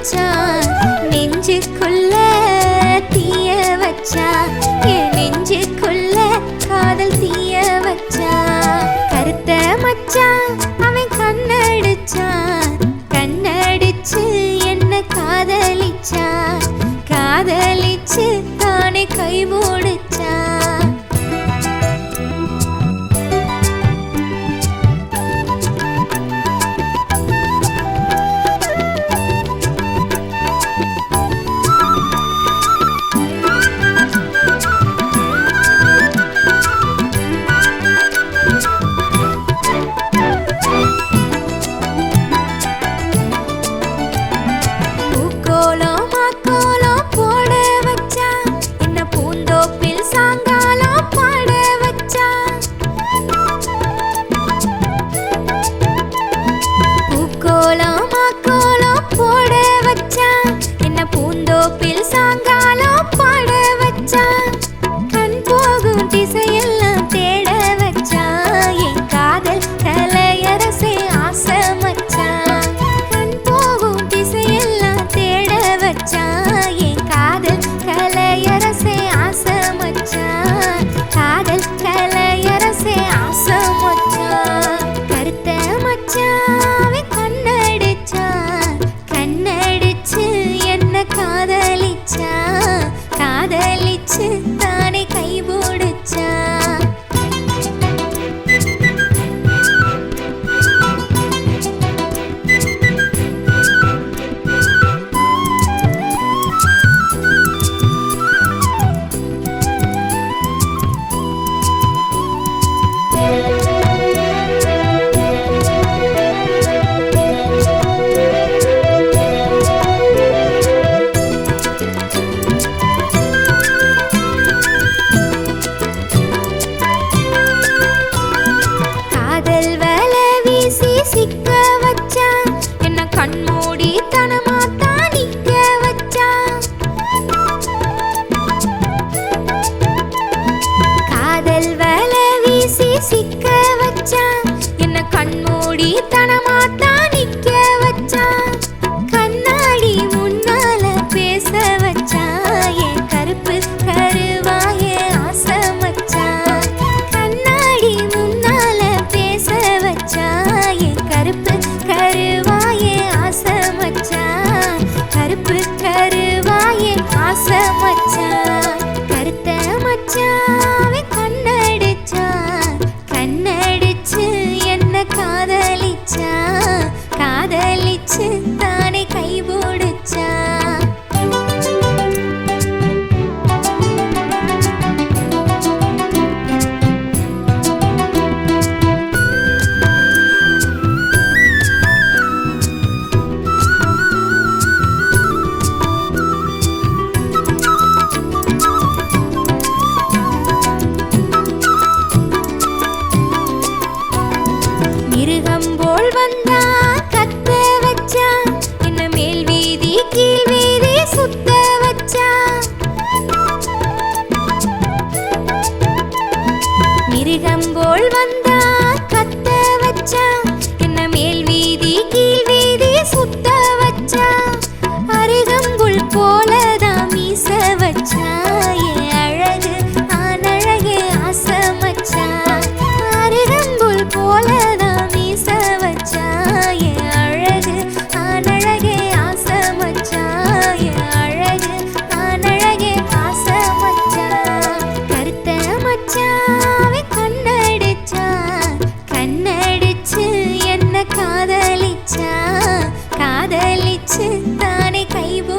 வச்சான் நெஞ்சுக்குள்ள தீய வச்சான் என் நெஞ்சுக்குள்ள காதல் தீய வச்சான் கருத்த மச்சான் அவன் கண்ணடிச்சான் கண்ணடிச்சு என்ன காதலிச்சான் காதலிச்சு தானே கைவோடு வச்சு தானே கைபோ